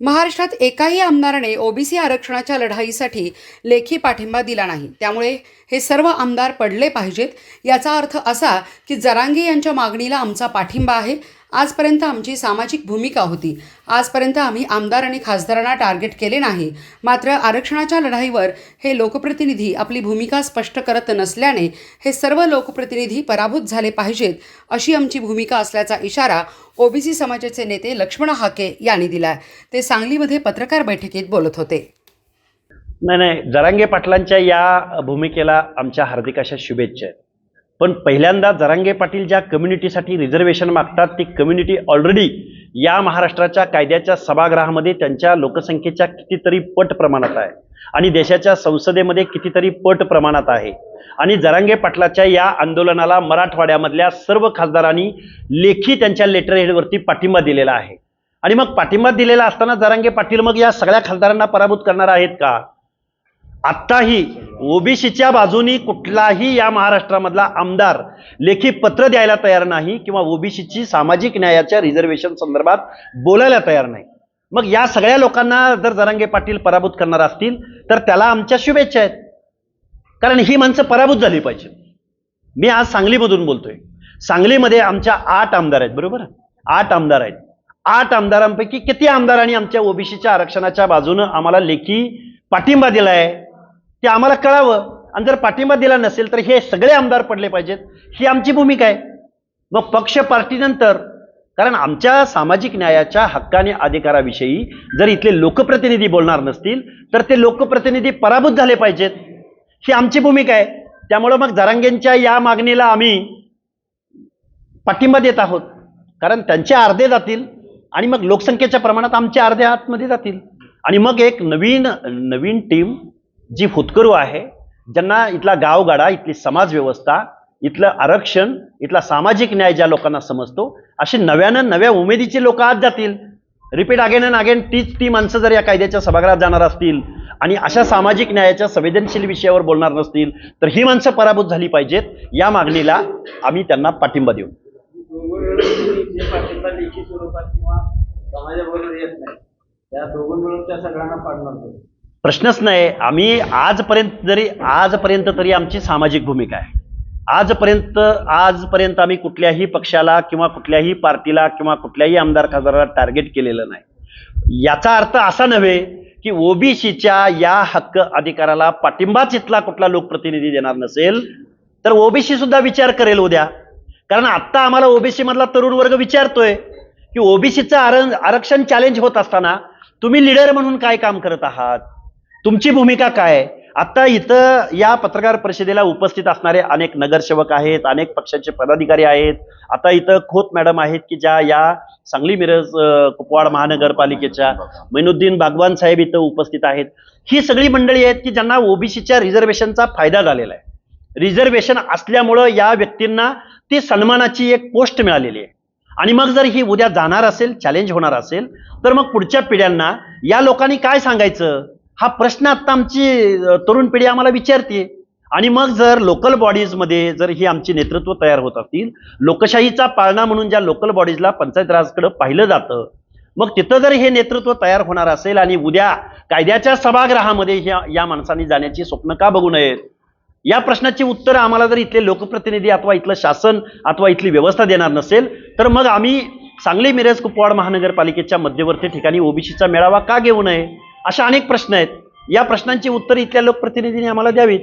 महाराष्ट्रात एकाही आमदाराने ओबीसी आरक्षणाच्या लढाईसाठी लेखी पाठिंबा दिला नाही. त्यामुळे हे सर्व आमदार पडले पाहिजेत. याचा अर्थ असा की जरांगे यांच्या मागणीला आमचा पाठिंबा आहे. आजपर्यंत आमची सामाजिक भूमिका होती. आजपर्यंत आम्ही आमदार आणि खासदारांना टार्गेट केले नाही. मात्र आरक्षणाच्या लढाईवर हे लोकप्रतिनिधी आपली भूमिका स्पष्ट करत नसल्याने हे सर्व लोकप्रतिनिधी पराभूत झाले पाहिजेत अशी आमची भूमिका असल्याचा इशारा ओबीसी समाजाचे नेते लक्ष्मण हाके यांनी दिला ते सांगलीमध्ये पत्रकार बैठकीत बोलत होते. नाही नाही जरांगे पाटलांच्या या भूमिकेला आमच्या हार्दिक अशा शुभेच्छा आहेत. पण पहिल्यांदा जरांगे पाटील ज्या कम्युनिटीसाठी रिझर्वेशन मागतात ती कम्युनिटी ऑलरेडी या महाराष्ट्राच्या कायद्याच्या सभागृहामध्ये त्यांच्या लोकसंख्येच्या कितीतरी पट प्रमाणात आहे. आणि देशाच्या संसदेमध्ये कितीतरी पट प्रमाणात आहे. आणि जरांगे पाटलाच्या या आंदोलनाला मराठवाड्यामधल्या सर्व खासदारांनी लेखी त्यांच्या लेटर हेडवरती पाठिंबा दिलेला आहे. आणि मग पाठिंबा दिलेला असताना जरांगे पाटील मग या सगळ्या खासदारांना पराभूत करणार आहेत का? आत्ताही ओबीसीच्या बाजूनी कुठलाही या महाराष्ट्रामधला आमदार लेखी पत्र द्यायला तयार नाही किंवा ओबीसीची सामाजिक न्यायाच्या रिझर्वेशन संदर्भात बोलायला तयार नाही. मग या सगळ्या लोकांना जर जरांगे पाटील पराभूत करणार असतील तर त्याला आमच्या शुभेच्छा आहेत. कारण ही माणसं पराभूत झाली पाहिजे. मी आज सांगलीमधून बोलतोय. सांगलीमध्ये आमच्या आठ आमदार आहेत बरोबर? आठ आमदार आहेत. आठ आमदारांपैकी किती आमदारांनी आमच्या ओबीसीच्या आरक्षणाच्या बाजूनं आम्हाला लेखी पाठिंबा दिला आहे ते आम्हाला कळावं. आणि जर पाठिंबा दिला नसेल तर हे सगळे आमदार पडले पाहिजेत. ही आमची भूमिका आहे. मग पक्ष पार्टीनंतर कारण आमच्या सामाजिक न्यायाच्या हक्काने अधिकाराविषयी जर इथले लोकप्रतिनिधी बोलणार नसतील तर ते लोकप्रतिनिधी पराभूत झाले पाहिजेत. ही आमची भूमिका आहे. त्यामुळं मग जरांगेंच्या या मागणीला आम्ही पाठिंबा देत आहोत. कारण त्यांचे अर्धे जातील आणि मग लोकसंख्येच्या प्रमाणात आमचे अर्धे आतमध्ये जातील. आणि मग एक नवीन नवीन टीम जी फुतकरू आहे ज्यांना इथला गावगाडा इथली समाज व्यवस्था इथलं आरक्षण इथला सामाजिक न्याय ज्या लोकांना समजतो अशी नव्यानं नव्या उमेदीचे लोक आज जातील. रिपीट अगेन अँड अगेन तीच ती माणसं जर या कायद्याच्या सभागृहात जाणार असतील आणि अशा सामाजिक न्यायाच्या संवेदनशील विषयावर बोलणार नसतील तर ही माणसं पराभूत झाली पाहिजेत. या मागणीला आम्ही त्यांना पाठिंबा देऊ. स्वरूपात किंवा समाजाबरोबर येत नाही त्या दोघं मिळून त्या सगळ्यांना पाडणार प्रश्नच नाही. आम्ही आजपर्यंत जरी आजपर्यंत तरी आमची सामाजिक भूमिका आहे. आजपर्यंत आजपर्यंत आम्ही कुठल्याही पक्षाला किंवा कुठल्याही पार्टीला किंवा कुठल्याही आमदार खासदाराला टार्गेट केलेलं नाही. याचा अर्थ असा नव्हे की ओबीसीच्या या हक्क अधिकाराला पाठिंबाच इथला कुठला लोकप्रतिनिधी देणार नसेल तर ओबीसी सुद्धा विचार करेल उद्या. कारण आत्ता आम्हाला ओबीसी मधला तरुण वर्ग विचारतोय की ओबीसीचं आर आरक्षण चॅलेंज होत असताना तुम्ही लिडर म्हणून काय काम करत आहात? तुमची भूमिका काय? आता इथं या पत्रकार परिषदेला उपस्थित असणारे अनेक नगरसेवक आहेत अनेक पक्षाचे पदाधिकारी आहेत. आता इथं खोत मॅडम आहेत की ज्या या सांगली मिरज कुपवाड महानगरपालिकेच्या. मैनुद्दीन बागवान साहेब इथं उपस्थित आहेत. ही सगळी मंडळी आहेत की ज्यांना ओबीसीच्या रिझर्वेशनचा फायदा झालेला आहे. रिझर्वेशन असल्यामुळं या व्यक्तींना ती सन्मानाची एक पोस्ट मिळालेली आहे. आणि मग जर ही उद्या जाणार असेल चॅलेंज होणार असेल तर मग पुढच्या पिढ्यांना या लोकांनी काय सांगायचं? हा प्रश्न आता आमची तरुण पिढी आम्हाला विचारते. आणि मग जर लोकल बॉडीजमध्ये जर ही आमची नेतृत्व तयार होत असतील लोकशाहीचा पाळणा म्हणून ज्या लोकल बॉडीजला पंचायत राजकडं पाहिलं जातं मग तिथं जर हे नेतृत्व तयार होणार असेल आणि उद्या कायद्याच्या सभागृहामध्ये ह्या या माणसांनी जाण्याची स्वप्न का बघू नयेत? या प्रश्नाची उत्तरं आम्हाला जर इथले लोकप्रतिनिधी अथवा इथलं शासन अथवा इथली व्यवस्था देणार नसेल तर मग आम्ही सांगली मिरज कुपवाड महानगरपालिकेच्या मध्यवर्ती ठिकाणी ओबीसीचा मेळावा का घेऊ नये? अशा अनेक प्रश्न आहेत. या प्रश्नांची उत्तरं इथल्या लोकप्रतिनिधींनी आम्हाला द्यावीत.